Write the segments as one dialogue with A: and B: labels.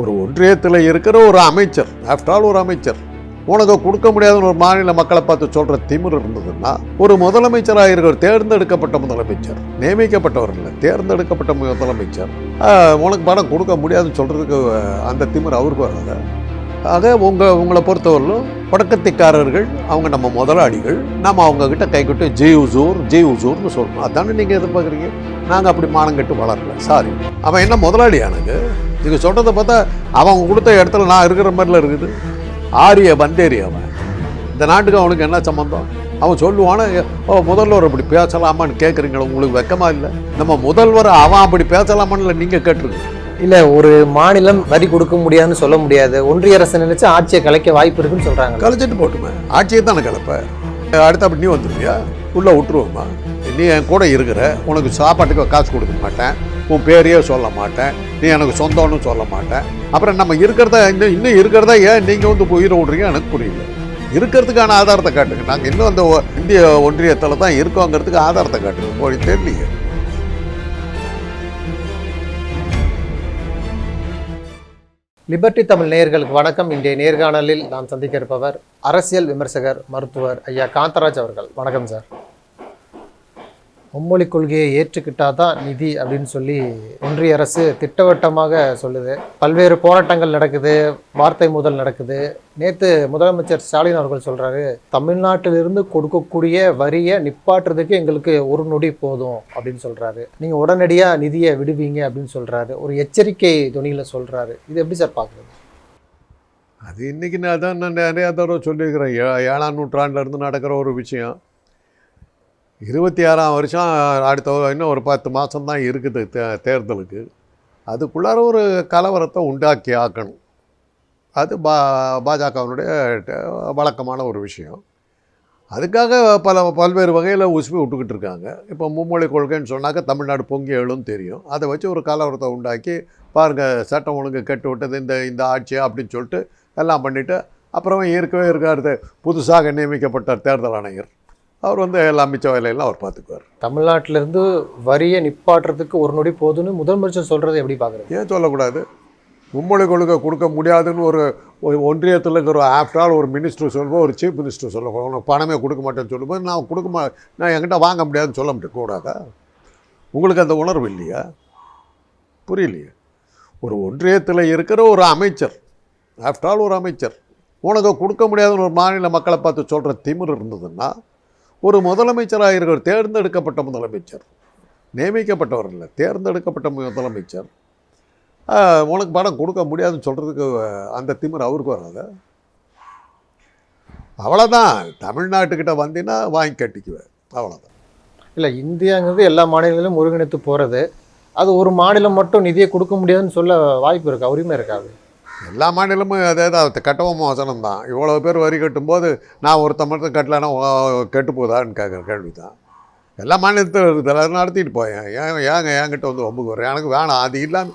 A: ஒரு ஒன்றியத்தில் இருக்கிற ஒரு அமைச்சர் ஆஃப்டர் ஆல் ஒரு அமைச்சர் உனக்கு கொடுக்க முடியாதுன்னு ஒரு மாநில மக்களை பார்த்து சொல்கிற திமிர் இருந்ததுன்னா ஒரு முதலமைச்சராக இருக்கிற தேர்ந்தெடுக்கப்பட்ட முதலமைச்சர் நியமிக்கப்பட்டவர் இல்லை தேர்ந்தெடுக்கப்பட்ட முதலமைச்சர் உனக்கு பணம் கொடுக்க முடியாதுன்னு சொல்கிறதுக்கு அந்த திமிர் அவருக்கு வராது. ஆக உங்கள் உங்களை பொறுத்தவரையிலும் படக்கத்திக்காரர்கள் அவங்க நம்ம முதலாளிகள் நம்ம அவங்கக்கிட்ட கைக்கிட்டு ஜெய் உசூர் ஜெய் உசூர்னு சொல்லணும். அதானே நீங்கள் எதிர்பார்க்குறீங்க? நாங்கள் அப்படி மானம் கட்டு வளரல. சாரி அவன் என்ன முதலாளி எனக்கு நீங்கள் சொல்கிறத பார்த்தா அவன் கொடுத்த இடத்துல நான் இருக்கிற மாதிரிலாம் இருக்குது. ஆரிய பந்தேரி அவன். இந்த நாட்டுக்கு அவனுக்கு என்ன சம்மந்தம் அவன் சொல்லுவானா ஓ முதல்வர் அப்படி பேசலாமான்னு கேட்குறீங்களா உங்களுக்கு வெக்கமா இல்லை? நம்ம முதல்வர் அவன் அப்படி பேசலாமான்னு இல்லை நீங்கள் கேட்டிருக்கீங்க
B: இல்ல ஒரு மாநிலம் வரி கொடுக்க முடியாதுன்னு சொல்ல முடியாது. ஒன்றிய அரசு நினைச்சு ஆட்சியை கலைக்க வாய்ப்பு இருக்குன்னு சொல்றாங்க.
A: கலைச்சிட்டு போட்டுமே. ஆட்சியை தானே கலப்ப. அடுத்த அப்படி நீ வந்துருவியா? உள்ளே விட்டுருவோமா நீ என் கூட இருக்கிற உனக்கு சாப்பாட்டுக்கு காசு கொடுக்க மாட்டேன். உன் பேரையே சொல்ல மாட்டேன். நீ எனக்கு சொந்தம்னு சொல்ல மாட்டேன். அப்புறம் நம்ம இருக்கிறத இன்னும் இன்னும் இருக்கிறதா ஏன் நீங்கள் வந்து உயிரை விட்றீங்க எனக்கு புரியல. இருக்கிறதுக்கான ஆதாரத்தை காட்டுங்க. நாங்கள் இன்னும் அந்த இந்திய ஒன்றியத்தில் தான் இருக்கோங்கிறதுக்கு ஆதாரத்தை காட்டுங்க. போய் தெரியலையே.
B: லிபர்டி தமிழ் நேயர்களுக்கு வணக்கம். இன்றைய நேர்காணலில் நாம் சந்திக்க இருப்பவர் அரசியல் விமர்சகர் மருத்துவர் ஐயா காந்தராஜ் அவர்கள். வணக்கம் சார். மும்மொழி கொள்கையை ஏற்றுக்கிட்டாதான் நிதி அப்படின்னு சொல்லி ஒன்றிய அரசு திட்டவட்டமாக சொல்லுது. பல்வேறு போராட்டங்கள் நடக்குது வார்த்தை முதல் நடக்குது. நேற்று முதலமைச்சர் ஸ்டாலின் அவர்கள் சொல்றாரு தமிழ்நாட்டிலிருந்து கொடுக்கக்கூடிய வரியை நிப்பாட்டுறதுக்கு எங்களுக்கு ஒரு நொடி போதும் அப்படின்னு சொல்றாரு. நீங்க உடனடியா நிதியை விடுவீங்க அப்படின்னு சொல்றாரு. ஒரு எச்சரிக்கை துணியில சொல்றாரு. இது எப்படி சார் பாக்குறது?
A: அது இன்னைக்கு நான் தான் நான் நிறையா தடவை சொல்லியிருக்கிறேன். ஏழாம் நூற்றாண்டுல இருந்து நடக்கிற ஒரு விஷயம். இருபத்தி ஆறாம் வருஷம் அடுத்த இன்னும் ஒரு பத்து மாதம் தான் இருக்குது தே தேர்தலுக்கு. அதுக்குள்ளார ஒரு கலவரத்தை உண்டாக்கி ஆக்கணும். அது பா பாஜகவினுடைய வழக்கமான ஒரு விஷயம். அதுக்காக பல பல்வேறு வகையில் உசுப்பி விட்டுக்கிட்டு இருக்காங்க. இப்போ மும்மொழி கொள்கைன்னு சொன்னாக்க தமிழ்நாடு பொங்கி எழுன்னு தெரியும். அதை வச்சு ஒரு கலவரத்தை உண்டாக்கி பாருங்கள் சட்டம் ஒழுங்கு கெட்டு விட்டது இந்த இந்த ஆட்சி அப்படின்னு சொல்லிட்டு எல்லாம் பண்ணிவிட்டு அப்புறம் இருக்கவே இருக்காரு புதுசாக நியமிக்கப்பட்ட தேர்தல் ஆணையர். அவர் வந்து எல்லாம் மிச்ச வேலையெல்லாம் அவர் பார்த்துக்குவார்.
B: தமிழ்நாட்டிலிருந்து வரியை நிப்பாட்டுறதுக்கு ஒரு நொடி போதும்னு முதலமைச்சர் சொல்றது எப்படி பாக்குறது
A: ஏன் சொல்லக்கூடாது? மும்மொழி கொள்கை கொடுக்க முடியாதுன்னு ஒரு ஒன்றியத்தில் இருக்கிற ஆஃப்டர் ஆல் ஒரு மினிஸ்டர் சொல்லுவோம் ஒரு சீஃப் மினிஸ்டர் சொல்லுவோம் உனக்கு பணமே கொடுக்க மாட்டேன்னு சொல்லும்போது நான் கொடுக்க மா நான் என்கிட்ட வாங்க முடியாதுன்னு சொல்ல முடியும் கூடாதா? உங்களுக்கு அந்த உணர்வு இல்லையா? புரியலையே. ஒரு ஒன்றியத்தில் இருக்கிற ஒரு அமைச்சர் ஆஃப்டர் ஆல் ஒரு அமைச்சர் உனக்கு கொடுக்க முடியாதுன்னு ஒரு மாநில மக்களை பார்த்து சொல்கிற திமிர் இருந்ததுன்னா ஒரு முதலமைச்சராக இருக்கிற தேர்ந்தெடுக்கப்பட்ட முதலமைச்சர். நியமிக்கப்பட்டவர் இல்லை தேர்ந்தெடுக்கப்பட்ட முதலமைச்சர். உனக்கு பணம் கொடுக்க முடியாதுன்னு சொல்கிறதுக்கு அந்த திமிர் அவருக்கு வராத. அவ்வளோதான் தமிழ்நாட்டுக்கிட்ட வந்தீங்கன்னா வாங்கி கட்டிக்குவேன். அவ்வளோதான்
B: இல்லை இந்தியாங்கிறது எல்லா மாநிலங்களிலும் ஒருங்கிணைத்து போகிறது அது ஒரு மாநிலம் மட்டும் நிதியை கொடுக்க முடியாதுன்னு சொல்ல வாய்ப்பு இருக்கா? உரிமை இருக்காது.
A: எல்லா மாநிலமும் அதே தான். கட்டவும் வசனம் தான். இவ்வளோ பேர் வரி கட்டும்போது நான் ஒருத்த மட்டும் கட்டலைன்னா கெட்டு போதான்னு கேட்குற கேள்வி தான் எல்லா மாநிலத்தில் இருக்குது நடத்திட்டு போயேன். ஏன் ஏங்க என்கிட்ட வந்து ஒம்புக்கு வரேன் எனக்கு வேணாம். அது இல்லாமல்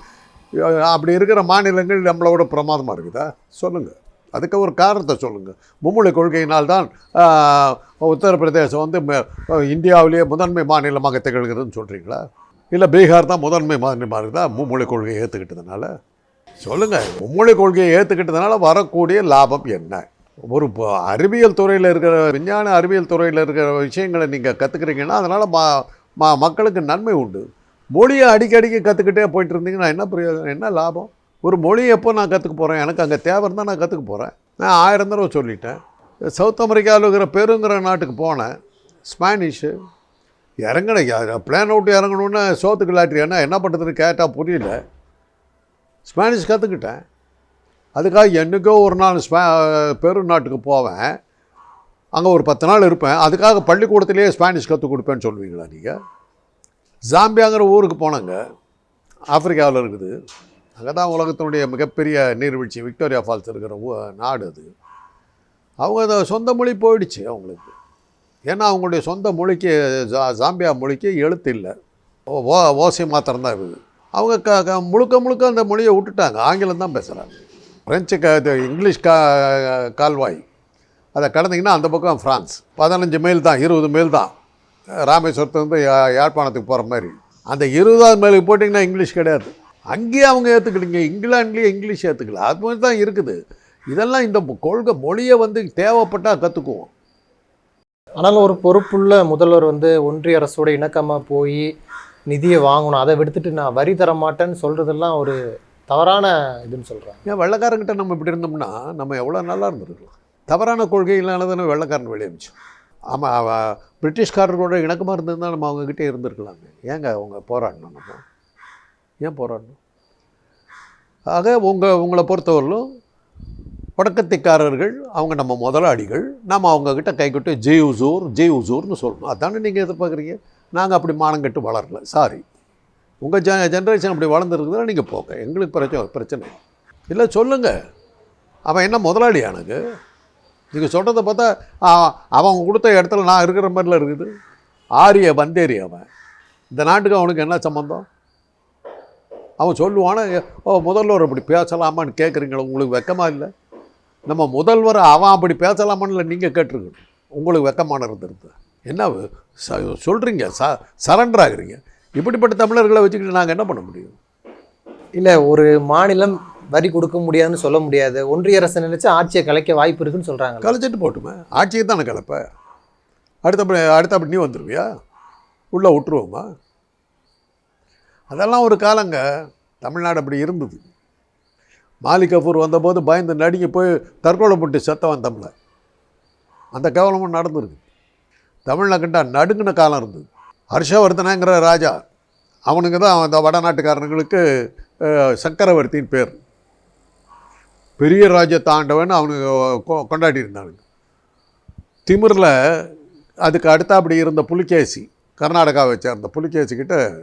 A: அப்படி இருக்கிற மாநிலங்கள் நம்மளோட பிரமாதமாக இருக்குதா? சொல்லுங்கள் அதுக்கு ஒரு காரணத்தை சொல்லுங்கள் மும்மொழி கொள்கையினால்தான் தான் உத்தரப்பிரதேசம் வந்து ம- இந்தியாவிலேயே முதன்மை மாநிலமாக திகழ்கிறதுன்னு சொல்கிறீங்களா இல்லை பீகார் தான் முதன்மை மாநிலமாக இருக்குதா? மும்மொழி கொள்கையை ஏற்றுக்கிட்டதுனால சொல்லுங்கள் மும்மொழி கொள்கையை ஏற்றுக்கிட்டதுனால வரக்கூடிய லாபம் என்ன? ஒரு ப- அறிவியல் துறையில் இருக்கிற விஞ்ஞான அறிவியல் துறையில் இருக்கிற விஷயங்களை நீங்கள் கற்றுக்குறீங்கன்னா அதனால் மா மா மக்களுக்கு நன்மை உண்டு. மொழியை அடிக்கடிக்கு கற்றுக்கிட்டே போயிட்டு இருந்தீங்கன்னா என்ன பிரயோஜனம் என்ன லாபம்? ஒரு மொழி எப்போ நான் கற்றுக்க போகிறேன் எனக்கு அங்கே தேவை இருந்தால் நான் கற்றுக்க போகிறேன் நான் ஆயிரம் தடவை சொல்லிட்டேன். சவுத் அமெரிக்காவில் இருக்கிற பெருங்கிற நாட்டுக்கு போனேன். ஸ்பானிஷு. இறங்கின பிளேன் விட்டு இறங்கணுன்னு சோத்துக்கு லாட்ரி என்ன என்ன பண்ணுறதுன்னு கேட்டால் புரியல. ஸ்பானிஷ் கற்றுக்கிட்டேன். அதுக்காக என்றைக்கோ ஒரு நாள் ஸ்பா பெரு நாட்டுக்கு போவேன். அங்கே ஒரு பத்து நாள் இருப்பேன். அதுக்காக பள்ளிக்கூடத்திலேயே ஸ்பானிஷ் கற்றுக் கொடுப்பேன்னு சொல்லுவீங்களா நீங்கள் ஜாம்பியாங்கிற ஊருக்கு போனாங்க. ஆப்பிரிக்காவில் இருக்குது. அங்கே தான் உலகத்தினுடைய மிகப்பெரிய நீர்வீழ்ச்சி விக்டோரியா ஃபால்ஸ் இருக்கிற ஊ நாடு அது. அவங்க அந்த சொந்த மொழி போயிடுச்சு அவங்களுக்கு. ஏன்னா அவங்களுடைய சொந்த மொழிக்கு ஜா ஜாம்பியா மொழிக்கு எழுத்து இல்லை. ஓ- ஓ ஓசை மாத்திரம்தான் இருக்குது. அவங்க க முழுக்க முழுக்க அந்த மொழியை விட்டுட்டாங்க. ஆங்கிலம் தான் பேசுகிறாங்க ஃப்ரெஞ்சு க இங்கிலீஷ் கா கால்வாய். அதை கடந்தீங்கன்னா அந்த பக்கம் ஃப்ரான்ஸ் பதினஞ்சு மைல் தான் இருபது மைல் தான். ராமேஸ்வரத்துலேருந்து யா யாழ்ப்பாணத்துக்கு போகிற மாதிரி. அந்த இருபதாவது மைலுக்கு போட்டிங்கன்னா இங்கிலீஷ் கிடையாது. அங்கேயே அவங்க ஏற்றுக்கிட்டீங்க இங்கிலாந்துலேயே இங்கிலீஷ் ஏற்றுக்கல அது மாதிரி தான் இருக்குது. இதெல்லாம் இந்த கொள்கை மொழியை வந்து தேவைப்பட்டால் கற்றுக்குவோம்
B: ஆனாலும் ஒரு பொறுப்புள்ள முதல்வர் வந்து ஒன்றிய அரசோட இணக்கமாக போய் நிதியை வாங்கணும் அதை விடுத்துட்டு நான் வரி தர மாட்டேன்னு சொல்றதெல்லாம் ஒரு தவறான இதுன்னு சொல்கிறேன்
A: ஏன் வெள்ளக்காரங்கிட்ட நம்ம இப்படி இருந்தோம்னா நம்ம எவ்வளோ நல்லா இருந்திருக்கலாம். தவறான கொள்கை இல்லாததானே வெள்ளைக்காரன் வெளியே ஆமாம் அவ பிரிட்டிஷ்காரர்களோட இணக்கமாக இருந்ததுனா நம்ம அவங்கக்கிட்டே இருந்திருக்கலாங்க ஏங்க அவங்க போராடணும் நம்ம? ஏன் போராடணும்? ஆக உங்கள் உங்களை பொறுத்தவரையிலும் வடக்கத்திக்காரர்கள் அவங்க நம்ம முதலாளிகள் நம்ம அவங்கக்கிட்ட கைக்கொட்டு ஜெய் உசூர் ஜெய் உசூர்னு சொல்லணும். அதானே நீங்கள் எதிர்பார்க்குறீங்க? நாங்கள் அப்படி மானம் கட்டு வளரல. சாரி உங்கள் ஜெ ஜென்ரேஷன் அப்படி வளர்ந்துருக்குதுன்னா நீங்கள் போங்க. எங்களுக்கு பிரச்சனை பிரச்சனை இல்லை. சொல்லுங்கள் அவன் என்ன முதலாளி எனக்கு நீங்கள் சொல்கிறத பார்த்தா அவன் கொடுத்த இடத்துல நான் இருக்கிற மாதிரிலாம் இருக்குது. ஆரிய வந்தேரி அவன். இந்த நாட்டுக்கு அவனுக்கு என்ன சம்மந்தம் அவன் சொல்லுவானா ஓ முதல்வர் அப்படி பேசலாமான்னு கேட்குறீங்களா உங்களுக்கு வெக்கமாக இல்லை? நம்ம முதல்வர் அவன் அப்படி பேசலாமான்னு நீங்கள் கேட்டிருக்கணும். உங்களுக்கு வெக்கமான இருந்திருந்தேன் என்ன சொல்கிறீங்க ச சரண்டர் ஆகுறீங்க இப்படிப்பட்ட தமிழர்களை வச்சுக்கிட்டு நாங்கள் என்ன பண்ண முடியும்?
B: இல்ல ஒரு மாநிலம் வரி கொடுக்க முடியாதுன்னு சொல்ல முடியாது. ஒன்றிய அரசு நினைச்சு ஆட்சியை கலைக்க வாய்ப்பு இருக்குன்னு சொல்றாங்க.
A: கலைச்சிட்டு போட்டுமே. ஆட்சியை தானே கலப்ப. அடுத்தபடி அடுத்தபடி நீ வந்துடுவியா உள்ளே விட்டுருவோமா? அதெல்லாம் ஒரு காலங்க. தமிழ்நாடு அப்படி இருந்தது. மாலிக் கபூர் வந்தபோது பயந்து நடுங்கி போய் தற்கொலை போட்டு செத்தவன் தமிழன் அந்த கேவலமும் நடந்திருக்கு. தமிழில் நடுங்கின காலம் இருந்தது. ஹர்ஷவர்தனங்கிற ராஜா அவனுக்கு தான் அந்த வடநாட்டுக்காரனுங்களுக்கு சக்கரவர்த்தின்னு பேர். பெரிய ராஜ தாண்டவன் அவனுக்கு கொ- கொண்டாடி இருந்தானுங்க திமிரில் அதுக்கு அடுத்தாப்படி இருந்த புலிகேசி கர்நாடகாவை சேர்ந்த புலிகேசிக்கிட்ட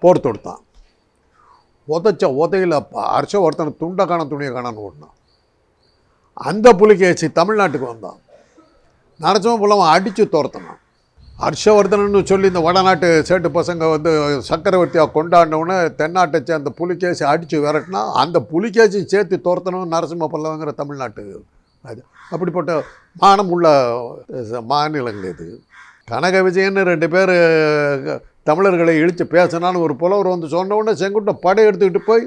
A: போர் தொடுத்தான். உதைச்ச உதையில் ஹர்ஷவர்தன் துண்டை காண துணியை காணான்னு ஓடினான். அந்த புலிகேசி தமிழ்நாட்டுக்கு வந்தான். நரசிம்ம புலவன் அடித்து துரத்தணும். ஹர்ஷவர்தனன்னு சொல்லி இந்த வடநாட்டு சேட்டு பசங்க வந்து சக்கரவர்த்தியாக கொண்டாடினவுன்னு தென்னாட்டை சேர்ந்த புலிகேசி அடித்து விரட்டினா அந்த புலிகேசி சேர்த்து துரத்தணும் நரசிம்ம பல்லவங்கிற தமிழ்நாட்டு அது. அப்படிப்பட்ட மானம் உள்ள மாநிலங்கள் இது. கனக விஜயன்னு ரெண்டு பேர் தமிழர்களை இழித்து பேசினான்னு ஒரு புலவர் வந்து சொன்னவுடனே செங்குட்டை படை எடுத்துக்கிட்டு போய்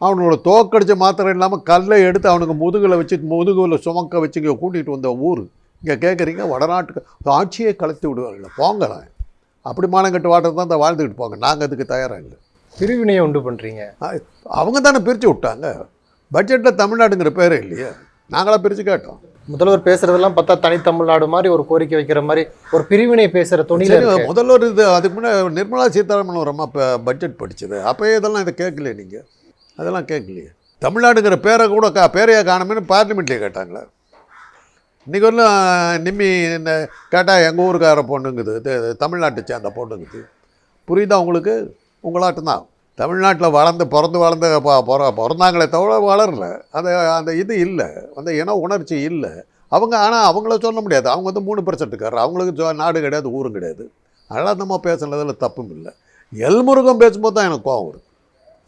A: அவனோட தோக்கடிச்ச மாத்திரம் இல்லாமல் கல்லை எடுத்து அவனுக்கு முதுகில் வச்சு முதுகில் சுமக்க வச்சு இங்கே கூட்டிகிட்டு வந்த ஊர். இங்கே கேட்குறீங்க வடநாட்டுக்கு ஆட்சியை கலத்தி விடுவார்கள். போங்களேன் அப்படி மானங்கட்டு வாட்டர் தான் வாழ்ந்துக்கிட்டு போங்க. நாங்கள் அதுக்கு தயாராக இல்லை.
B: பிரிவினையை உண்டு பண்றீங்க.
A: ஆ- அவங்க தானே பிரித்து விட்டாங்க. பட்ஜெட்டில் தமிழ்நாடுங்கிற பேரே இல்லையே. நாங்களாம் பிரித்து கேட்டோம்.
B: முதல்வர் பேசுறதெல்லாம் பார்த்தா தனி தமிழ்நாடு மாதிரி ஒரு கோரிக்கை வைக்கிற மாதிரி ஒரு பிரிவினை பேசுற துணியில.
A: முதல்வர் இது அதுக்கு முன்னே நிர்மலா சீதாராமன் ஒரு அம்மா இப்போ பட்ஜெட் படிச்சது. அப்போயே இதெல்லாம் இதை கேட்கலையே நீங்கள் அதெல்லாம் கேட்கலையே. தமிழ்நாடுங்கிற பேரை கூட கா பேரையே காணுமேனு பார்லிமெண்ட்லேயே கேட்டாங்களே. இன்றைக்கி வரலாம் நிம்மி என்ன கேட்டால் எங்கள் ஊருக்கார பொண்ணுங்குது. தமிழ்நாட்டை சேர்ந்த பொண்ணுங்குது. புரியுதா உங்களுக்கு? உங்களாட்டம் தான். தமிழ்நாட்டில் வளர்ந்து பிறந்து வளர்ந்து பிற பிறந்தாங்களே தவிர வளரல. அந்த அந்த இது இல்லை. அந்த இன உணர்ச்சி இல்லை. அவங்க ஆனால் அவங்கள சொல்ல முடியாது. அவங்க வந்து மூணு பர்சன்ட்டுக்காரர் அவங்களுக்கு நாடு கிடையாது ஊரும் கிடையாது. அதெல்லாம் நம்ம பேசுனதில் தப்பும் இல்லை. எல்முருகம் பேசும்போது தான் எனக்கு கோவம் வரும்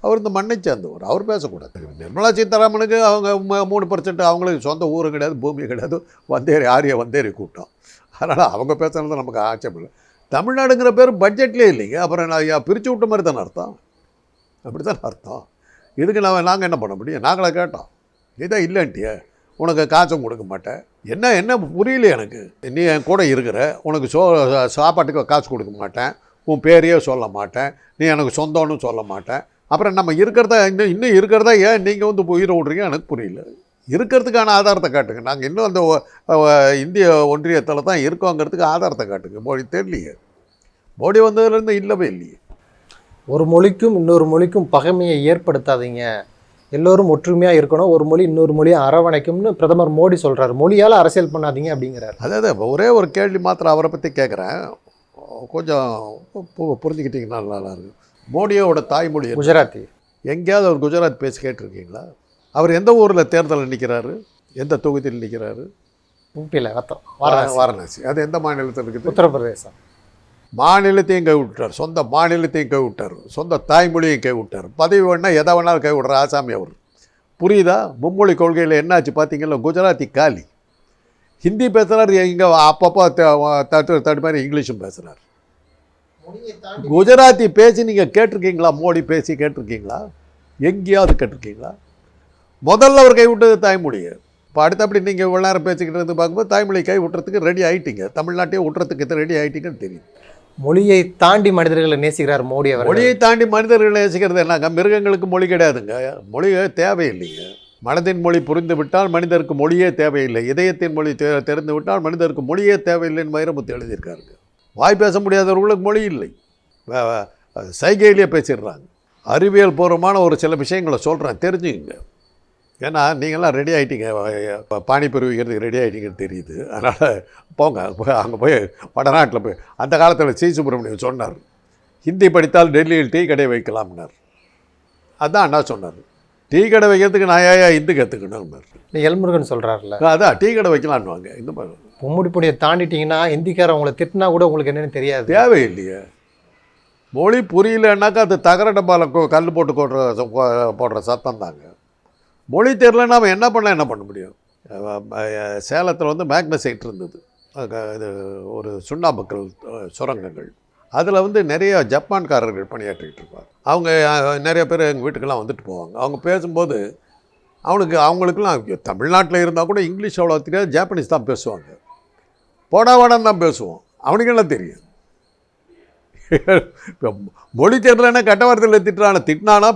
A: அவர் இந்த மண்ணை சேர்ந்தவர். அவர் பேசக்கூடாது. நிர்மலா சீதாராமனுக்கு அவங்க மூணு பர்சன்ட் அவங்களுக்கு சொந்த ஊரும் கிடையாது பூமி கிடையாது. வந்தேரி ஆரிய வந்தேரி கூட்டம். அதனால் அவங்க பேசுனது நமக்கு ஆட்சேபம் இல்லை தமிழ்நாடுங்கிற பேர் பட்ஜெட்லேயே இல்லைங்க. அப்புறம் நான் பிரித்து விட்ட மாதிரி தானே அர்த்தம். அப்படி தானே அர்த்தம். இதுக்கு நான் நாங்கள் என்ன பண்ண முடியும்? நாங்களாக கேட்டோம். இதான் இல்லைன்ட்டியே உனக்கு காசும் கொடுக்க மாட்டேன். என்ன என்ன புரியல எனக்கு? நீ என் கூட இருக்கிற உனக்கு சோ சாப்பாட்டுக்கு காசு கொடுக்க மாட்டேன். உன் பேரையே சொல்ல மாட்டேன். நீ எனக்கு சொந்தம்னு சொல்ல மாட்டேன். அப்புறம் நம்ம இருக்கிறத இன்னும் இன்னும் இருக்கிறதா ஏன் நீங்கள் வந்து உயிரை விட்றீங்க எனக்கு புரியல. இருக்கிறதுக்கான ஆதாரத்தை காட்டுங்க. நாங்கள் இன்னும் அந்த இந்திய ஒன்றியத்தில் தான் இருக்கோங்கிறதுக்கு ஆதாரத்தை காட்டுங்க. மோடி தெரியலையே. மோடி வந்ததுலேருந்து இல்லவே இல்லையே.
B: ஒரு மொழிக்கும் இன்னொரு மொழிக்கும் பகைமையை ஏற்படுத்தாதீங்க. எல்லோரும் ஒற்றுமையா இருக்கணும். ஒரு மொழி இன்னொரு மொழியை அரவணைக்கும்னு பிரதமர் மோடி சொல்றாரு. மொழியால அரசியல் பண்ணாதீங்க அப்படிங்கிறாரு.
A: அதாவது ஒரே ஒரு கேள்வி மாத்திரம் அவரை பற்றி கேட்குறேன் கொஞ்சம் புரிஞ்சுக்கிட்டிங்கன்னா நல்லா இருக்கும். மோடியோட தாய்மொழி?
B: குஜராத்தி.
A: எங்கேயாவது அவர் குஜராத் பேசி கேட்டிருக்கீங்களா? அவர் எந்த ஊரில் தேர்தலில் நிற்கிறாரு எந்த தொகுதியில் நிற்கிறாரு
B: ரத்தம் வாரணாசி.
A: அது எந்த மாநிலத்தில் இருக்குது?
B: உத்தரப்பிரதேசம்.
A: மாநிலத்தையும் கை விட்டார் சொந்த மாநிலத்தையும் கை விட்டார் சொந்த தாய்மொழியையும் கை விட்டார் பதவி வேணா எதை வேணாலும் கை விடுற ஆசாமி அவர். புரியுதா? மும்மொழி கொள்கையில் என்னாச்சு பார்த்தீங்களா குஜராத்தி காலி. ஹிந்தி பேசுகிறார் இங்கே அப்பப்போ தட்டு தட்டு மாதிரி இங்கிலீஷும் பேசுகிறார் குஜராத்தி பேசி நீங்கள் கேட்டிருக்கீங்களா? மோடி பேசி கேட்டிருக்கீங்களா? எங்கேயாவது கேட்டிருக்கீங்களா? முதல்ல அவர் கை விட்டது தாய்மொழியை இப்போ அடுத்தபடி நீங்கள் இவ்வளோ நேரம் பேசிக்கிட்டு இருந்து பார்க்கும்போது தாய்மொழி கை விட்டுறதுக்கு ரெடி ஆயிட்டீங்க. தமிழ்நாட்டையே விட்டுறதுக்கு ரெடி ஆயிட்டீங்கன்னு தெரியும்.
B: மொழியை தாண்டி மனிதர்களை நேசிக்கிறார் மோடி அவர்
A: மொழியை தாண்டி மனிதர்களை நேசிக்கிறது என்னங்க? மிருகங்களுக்கு மொழி கிடையாதுங்க. மொழி தேவையில்லைங்க. மனதின் மொழி புரிந்து விட்டால் மனிதருக்கு மொழியே தேவையில்லை. இதயத்தின் மொழி தெரிந்து விட்டால் மனிதருக்கு மொழியே தேவையில்லைன்னு வைரமுத்து எழுதியிருக்காருங்க. வாய் பேச முடியாதவர்களுக்கு மொழி இல்லை. சைகையிலேயே பேசிடுறாங்க. அறிவியல் பூர்வமான ஒரு சில விஷயங்களை சொல்கிறேன் தெரிஞ்சுக்கங்க. ஏன்னா நீங்களாம் ரெடி ஆகிட்டீங்க பானிபூரி வைக்கிறதுக்கு ரெடி ஆகிட்டீங்கன்னு தெரியுது. அதனால் போங்க. போய் அங்கே போய் வடநாட்டில் போய் அந்த காலத்தில் சி. சுப்பிரமணியம் சொன்னார். ஹிந்தி படித்தால் டெல்லியில் டீ கடை வைக்கலாம்னார். அதான் அண்ணா சொன்னார். டீ கடை வைக்கிறதுக்கு நான் ஏன் ஹிந்து கற்றுக்கணும்னார்
B: நீ எல்முருகன் சொல்றாருல.
A: அதான் டீ கடை வைக்கலான்னுவாங்க இந்த மாதிரி
B: பொம்முடி பொடியை தாண்டிட்டீங்கன்னா ஹிந்திக்காரன் உங்களை திட்டினா கூட உங்களுக்கு என்னன்னு தெரியாது.
A: தேவையில்லையே. மொழி புரியலன்னாக்கா அது தகர டப்பாவில் கல் போட்டு போடுற போடுற சத்தம் தாங்க. மொழி தெரிலன்னா அவன் என்ன பண்ணால் என்ன பண்ண முடியும்? சேலத்தில் வந்து மேக்னசைட் இருந்தது. இது ஒரு சுண்ணாம்புக்கல் சுரங்கங்கள். அதில் வந்து நிறைய ஜப்பான்காரர்கள் பணியாற்றிக்கிட்டு இருப்பாங்க. அவங்க நிறைய பேர் எங்கள் வீட்டுக்கெல்லாம் வந்துட்டு போவாங்க. அவங்க பேசும்போது அவனுக்கு அவங்களுக்குலாம் தமிழ்நாட்டில் இருந்தால் கூட இங்கிலீஷ் அவ்வளோ தெரியாது ஜாப்பனீஸ் தான் பேசுவாங்க. போடா வாடான்னு தான் பேசுவோம். அவனுக்கெல்லாம் தெரியும்? இப்போ மொழி தெரியலன்னா கட்ட வார்த்தையில் திட்டுறான திட்டினானா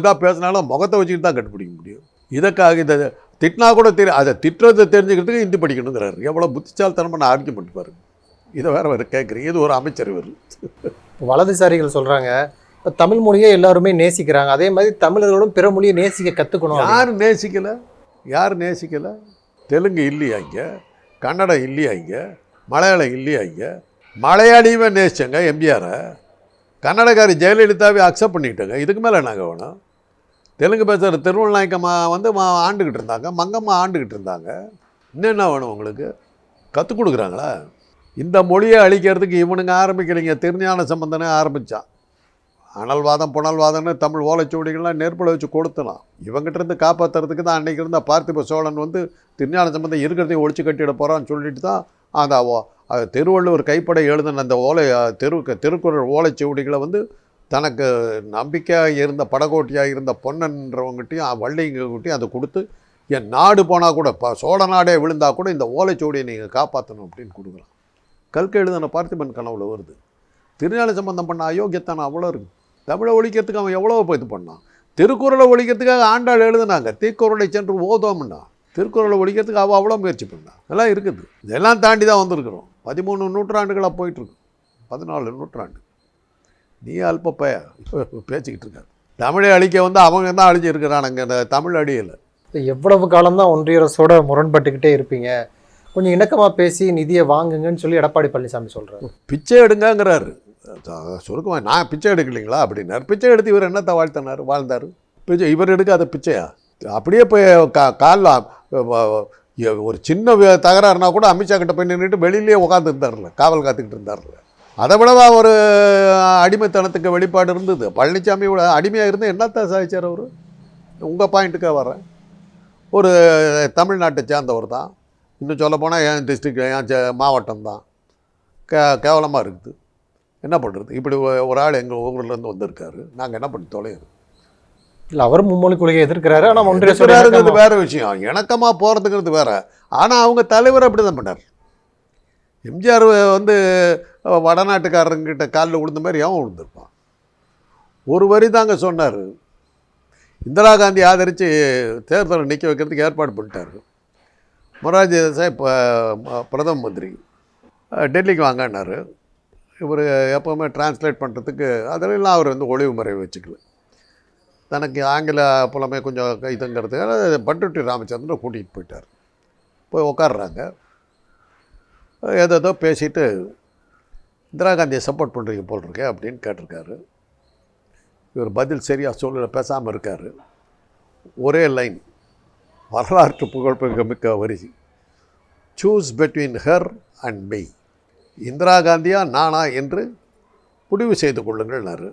A: இதாக பேசினாலும் முகத்தை வச்சுக்கிட்டு தான் கண்டுபிடிக்க முடியும். இதற்காக இதை திட்டினா கூட தெரியும் அதை திட்டுறதை தெரிஞ்சுக்கிறதுக்கு ஹிந்தி படிக்கணுங்கிறாரு. எவ்வளோ புத்திசாலித்தனமாக நான் ஆர்கியூமெண்ட் பாருங்க. இதை வேற வேறு கேட்குறீங்க இது ஒரு அமைச்சர் இவர்.
B: வலதுசாரிகள் சொல்றாங்க இப்ப தமிழ் மொழியை எல்லாருமே நேசிக்கிறாங்க. அதே மாதிரி தமிழர்களும் பிற மொழியை நேசிக்க அப்படின்னு.
A: யார் நேசிக்கலை? யார் நேசிக்கலை? தெலுங்கு இல்லையா இங்கே? கன்னடம் இல்லையா இங்கே? மலையாளம் இல்லையா இங்கே? மலையாளியுமே நேசிச்சங்க எம்ஜிஆரை. கன்னடக்காரி ஜெயலலிதாவே அக்செப்ட் பண்ணிட்டாங்க இதுக்கு மேலே நாங்கள் வேணும் தெலுங்கு பேசுகிற திருவள்ளாய்க்கம்மா வந்து மா ஆண்டுக்கிட்டு இருந்தாங்க. மங்கம்மா ஆண்டுக்கிட்டு இருந்தாங்க. இன்னும் என்ன வேணும் உங்களுக்கு? கற்றுக் கொடுக்குறாங்களா? இந்த மொழியை அழிக்கிறதுக்கு இவனுங்க ஆரம்பிக்கலைங்க. திருஞான சம்பந்தனே ஆரம்பித்தான் அனல்வாதம் புனல்வாதம்னு தமிழ் ஓலைச்சுவடிகள்லாம் நெருப்பில் வச்சு கொடுத்தலாம் இவங்ககிட்டருந்து காப்பாற்றுறதுக்கு தான் அன்றைக்கி இருந்த பார்த்திப சோழன் வந்து திருஞான சம்பந்தம் இருக்கிறதையும் ஒழிச்சு கட்டிட போகிறான்னு சொல்லிட்டு தான் அந்த ஓ- அது திருவள்ளுவர் கைப்பட எழுதின அந்த ஓலை அஹ், திரு திருக்குறள் ஓலைச்சுவடிகளை வந்து தனக்கு நம்பிக்கையாக இருந்த படகோட்டியாக இருந்த பொன்னன்றவங்ககிட்டையும் வள்ளிங்ககிட்டையும் அதை கொடுத்து என் நாடு போனால் கூட இப்போ சோழ நாடே விழுந்தால் கூட இந்த ஓலைச்சுவடியை நீங்கள் காப்பாற்றணும் அப்படின்னு கொடுக்குறான். கல்கை எழுதின பார்த்திபன் கனவுல வருது. திருநாள சம்பந்தம் பண்ண அயோக்கியத்தான அவ்வளோ இருக்குது தமிழை ஒழிக்கிறதுக்கு அவன் எவ்வளோ போய் இது பண்ணான். திருக்குறளை ஒழிக்கிறதுக்காக ஆண்டாள் எழுதுனாங்க. தீக்குறளை சென்று ஓதோம்னா திருக்குறளை ஒழிக்கிறதுக்கு அவள் அவ்வளோ முயற்சி பண்ணான் இதெல்லாம் இருக்குது. இதெல்லாம் தாண்டி தான் வந்திருக்கிறோம். பதிமூணு நூற்றாண்டுகளாக போயிட்டுருக்கு. பதினாலு நூற்றாண்டு. நீ அல்ப பய பேசிக்கிட்டு இருக்காரு தமிழை அழிக்க வந்து அவங்க தான் அழிஞ்சிருக்கிறானுங்க. இந்த தமிழ் அடியில்.
B: இப்ப எவ்வளவு காலம் தான் ஒன்றிய அரசோட முரண்பட்டுக்கிட்டே இருப்பீங்க. கொஞ்சம் இணக்கமா பேசி நிதியை வாங்குங்கன்னு சொல்லி எடப்பாடி பழனிசாமி சொல்றாரு.
A: பிச்சை எடுங்கங்கிறாரு. சுருக்கமாக நான் பிச்சை எடுக்கலைங்களா அப்படின்னாரு. பிச்சை எடுத்து இவர் என்னத்தை வாழ்த்தினார்? வாழ்ந்தார். பிச்சை இவர் எடுக்காத பிச்சையா? அப்படியே போய் கா காலில் ஒரு சின்ன தகராறுனா கூட அமித்ஷா கிட்ட போய் நின்றுட்டு வெளியிலேயே உட்காந்துருந்தார்ல காவல் காத்துக்கிட்டு இருந்தார்ல. அதை விடவா ஒரு அடிமைத்தனத்துக்கு வெளிப்பாடு இருந்தது. பழனிசாமியோட அடிமையாக இருந்து என்னத்தான் சாதிச்சார் அவர்? உங்கள் பாயிண்ட்டுக்காக வரேன். ஒரு தமிழ்நாட்டை சேர்ந்தவர் தான். இன்னும் சொல்ல போனால் என் டிஸ்ட்ரிக்ட் என் மாவட்டம் தான். கே கேவலமாக இருக்குது. என்ன பண்ணுறது இப்படி ஒரு ஆள் எங்கள் ஊர்லேருந்து வந்திருக்காரு. நாங்கள் என்ன பண்ணி தொலைகிறது
B: இல்ல அவர் மும்மொழி கொள்கையை எதிர்க்கிறாரு. ஆனா ஒன்றிய
A: வேற விஷயம். இணக்கமாக போகிறதுங்கிறது வேற. ஆனால் அவங்க தலைவர் அப்படி தான் பண்ணார். எம்ஜிஆர் வந்து வடநாட்டுக்காரங்கிட்ட காலில் விழுந்த மாதிரி அவன் விழுந்திருப்பான் ஒரு வரி தாங்க சொன்னார். இந்திரா காந்தி ஆதரித்து தேர்தலை நிற்க வைக்கிறதுக்கு ஏற்பாடு பண்ணிட்டார். மொரார்ஜி தேசாய் இப்போ பிரதம மந்திரி. டெல்லிக்கு வாங்கன்னாரு. இவர் எப்போவுமே டிரான்ஸ்லேட் பண்ணுறதுக்கு அதிலெல்லாம் அவர் வந்து ஒளிவு மறைவு வச்சுக்கல. தனக்கு ஆங்கில புலமை கொஞ்சம் இதுங்கிறதுக்காக பட்டுட்டி ராமச்சந்திரன் கூட்டிகிட்டு போயிட்டார். போய் உட்காடுறாங்க ஏதோ பேசிட்டு இந்திரா காந்தியை சப்போர்ட் பண்ணுறீங்க போல் இருக்கே அப்படின்னு கேட்டிருக்காரு. இவர் பதில் சரியாக சூழ்நிலை பேசாமல் இருக்கார். ஒரே லைன் வரலாற்று புகழ்பெருக்க மிக்க வரி சூஸ் பிட்வீன் ஹர் அண்ட் மெய் இந்திரா காந்தியா நானா என்று முடிவு செய்து கொள்ளுங்கள்னாரு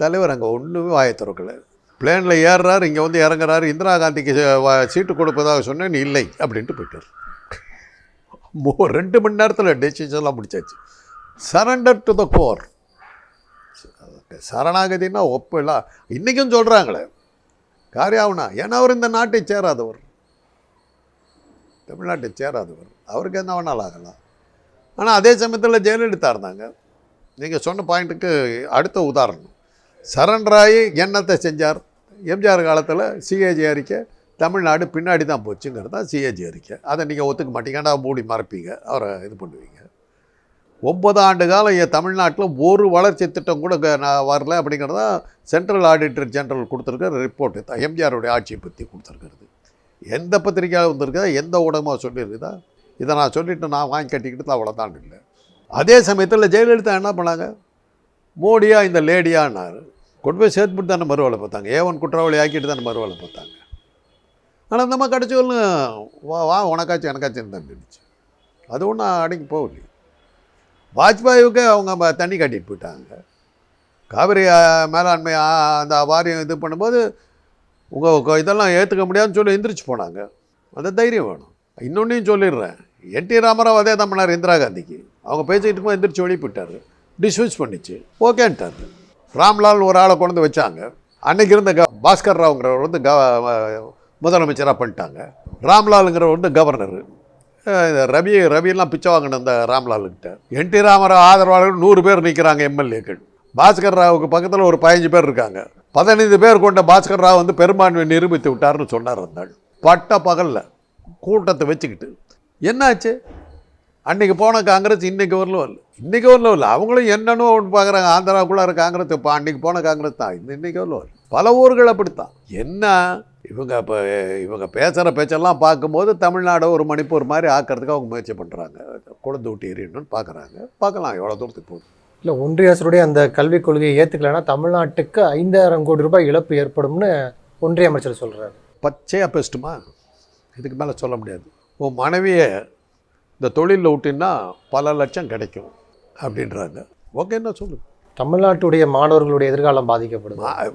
A: தலைவர் அங்கே ஒன்றுமே வாயை திறக்கலை. பிளேனில் ஏறுறாரு இங்கே வந்து இறங்குறாரு இந்திரா காந்திக்கு சீட்டு கொடுப்பதாக சொன்னேன் இல்லை அப்படின்ட்டு போயிட்டார். மோ ரெண்டு மணி நேரத்தில் டெசிஷன்லாம் முடிச்சாச்சு. சரண்டர் டு த கோர் சரணாகதினா ஒப்பெல்லாம் இன்றைக்கும் சொல்கிறாங்களே காரியாவனா ஏன்னா அவர் இந்த நாட்டை சேராதவர். தமிழ்நாட்டை சேராதவர். அவருக்கு என்ன வேணாலும் ஆகலாம். ஆனால் அதே சமயத்தில் ஜெயலலிதா இருந்தாங்க நீங்கள் சொன்ன பாயிண்ட்டுக்கு அடுத்த உதாரணம். சரண்ராய் என்னத்தை செஞ்சார்? எம்ஜிஆர் காலத்தில் சிஏஜி அறிக்கை தமிழ்நாடு பின்னாடி தான் போச்சுங்கிறது தான் சிஏஜி அறிக்கை. அதை நீங்கள் ஒத்துக்க மாட்டீங்கடா மூடி மறைப்பீங்க? அவரை இது பண்ணுவீங்க. ஒன்பது ஆண்டு காலம் என் தமிழ்நாட்டில் ஒரு வளர்ச்சி திட்டம் கூட நான் வரல அப்படிங்கிறதா சென்ட்ரல் ஆடிட்டர் ஜெனரல் கொடுத்துருக்க ரிப்போர்ட்டு தான். எம்ஜிஆருடைய ஆட்சியை பற்றி கொடுத்துருக்கிறது. எந்த பத்திரிக்கையாக வந்திருக்கா? எந்த ஊடகமாக சொல்லியிருக்குதா? இதை நான் சொல்லிவிட்டு நான் வாங்கி கட்டிக்கிட்டு அவ்வளோதான் இல்லை. அதே சமயத்தில் ஜெயலலிதா என்ன பண்ணாங்க? மோடியா இந்த லேடியான்னாரு. கொண்டு போய் சேர்த்துட்டு தானே மறுவலை பார்த்தாங்க. ஏவன் குற்றவாளி ஆக்கிட்டு தானே மறுவலை பார்த்தாங்க. ஆனால் நம்ம கடைச்சோல்னு வா வா உனக்காச்சும் எனக்காச்சும் தான் இருந்துச்சு அது ஒன்றும் அடங்கி போகலையே. வாஜ்பாயுக்கு அவங்க தண்ணி காட்டிட்டு போயிட்டாங்க. காவிரி மேலாண்மை அந்த வாரியம் இது பண்ணும்போது உங்கள் இதெல்லாம் ஏற்றுக்க முடியாதுன்னு சொல்லி எந்திரிச்சு போனாங்க. அந்த தைரியம் வேணும். இன்னொன்னையும் சொல்லிடுறேன். என் டி ராமராவ் அதே தான் பண்ணார் இந்திரா காந்திக்கு. அவங்க பேசிக்கிட்டு இருக்கும்போது எந்திரிச்சு வெளியே போயிட்டார் டிஸ்மிஸ் பண்ணிச்சு. ஓகேன்ட்டார் ராம்லால் ஒரு ஆளை கொண்டு வச்சாங்க. அன்னைக்கு இருந்த க பாஸ்கர் ராவ்ங்கிறவர் வந்து க முதலமைச்சராக பண்ணிட்டாங்க. ராம்லாலுங்கிறவர் வந்து கவர்னர். ரவி ரவியெல்லாம் பிச்சை வாங்கின அந்த ராம்லாலுக்கிட்ட என் டி ராமராவ் ஆதரவாளர்கள் நூறு பேர் நிற்கிறாங்க எம்எல்ஏக்கள் பாஸ்கர் ராவுக்கு பக்கத்தில் ஒரு பதினஞ்சு பேர் இருக்காங்க. பதினைந்து பேர் கொண்ட பாஸ்கர் ராவ் வந்து பெரும்பான்மை நிரூபித்து விட்டார்னு சொன்னார் அந்த பட்ட பகலில் கூட்டத்தை வச்சுக்கிட்டு என்னாச்சு? அன்னைக்கு போன காங்கிரஸ் இன்னைக்கு வரல வரல இன்னைக்கு வரல வரல அவங்களும் என்னன்னு ஒன்று பார்க்குறாங்க. ஆந்திராவுக்குள்ளார காங்கிரஸ் இப்போ அன்னைக்கு போன காங்கிரஸ் தான். இந்த இன்னைக்கு வரல வரல பல ஊர்கள் அப்படித்தான். என்ன? இவங்க இப்போ இவங்க பேசுகிற பேச்செல்லாம் பார்க்கும்போது தமிழ்நாடு ஒரு மணிப்பூர் மாதிரி ஆக்கிறதுக்கு அவங்க முயற்சி பண்ணுறாங்க குழந்தை விட்டு எறியணும்னு பார்க்குறாங்க. பார்க்கலாம். எவ்வளோ தூரத்துக்கு போகுது?
B: இல்லை ஒன்றிய அரசுடைய அந்த கல்விக் கொள்கையை ஏற்றுக்கலைன்னா தமிழ்நாட்டுக்கு ஐந்தாயிரம் கோடி ரூபாய் இழப்பு ஏற்படும்னு ஒன்றிய அமைச்சர் சொல்கிறாரு
A: பச்சையாக பேசட்டுமா? இதுக்கு மேலே சொல்ல முடியாது. உன் மனைவியை இந்த தொழிலில் விட்டின்னா பல லட்சம் கிடைக்கும் அப்படின்றாங்க. ஓகே என்ன சொல்லு?
B: தமிழ்நாட்டுடைய மாணவர்களுடைய எதிர்காலம் பாதிக்கப்படுது.
A: மா-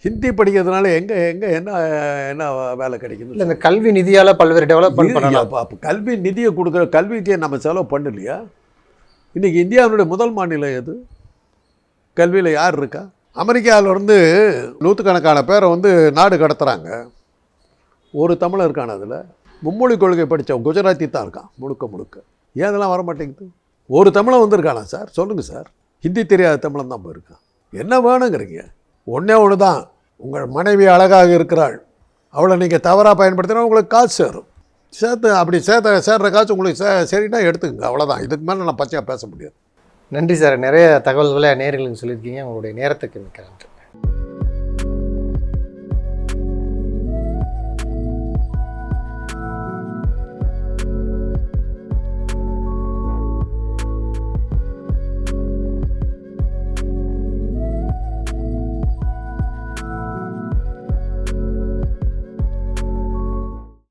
A: ஹிந்தி படிக்கிறதுனால எங்கே எங்கே என்ன என்ன வேலை கிடைக்குது?
B: இல்லை இந்த கல்வி நிதியால் பல்வேறு டெவலப்மெண்ட் பண்ணலாம்.
A: அப்போ கல்வி நிதியை கொடுக்குற கல்விக்கு நம்ம செலவு பண்ணலையா? இன்றைக்கி இந்தியாவினுடைய முதல் மாநிலம் எது? கல்வியில் யார் இருக்கா? அமெரிக்காவில் இருந்து நூற்றுக்கணக்கான பேரை வந்து நாடு கடத்துகிறாங்க ஒரு தமிழர் இருக்கான் அதில். மும்மொழி கொள்கை படித்தவன் குஜராத்தி தான் இருக்கான் முழுக்க முழுக்க. ஏன் அதெல்லாம் வர மாட்டேங்குது ஒரு தமிழன் வந்திருக்கானா சார்? சொல்லுங்கள் சார். ஹிந்தி தெரியாத தமிழன் தான் போயிருக்கான். என்ன வேணுங்கிறீங்க? ஒன்றே ஒன்று தான் உங்கள் மனைவி அழகாக இருக்கிறாள். அவளை நீங்கள் தவறாக பயன்படுத்தினா உங்களுக்கு காசு சேரும். சேர்த்து அப்படி சேர்த்த சேர்ற காசு உங்களுக்கு சே சரின்னா எடுத்துக்கங்க. அவ்வளோதான் இதுக்கு மேலே நான் பச்சையாக பேச முடியாது.
B: நன்றி சார். நிறைய தகவல்களை நேர்களுக்கு சொல்லியிருக்கீங்க. உங்களுடைய நேரத்துக்கு மிக்க நன்றி.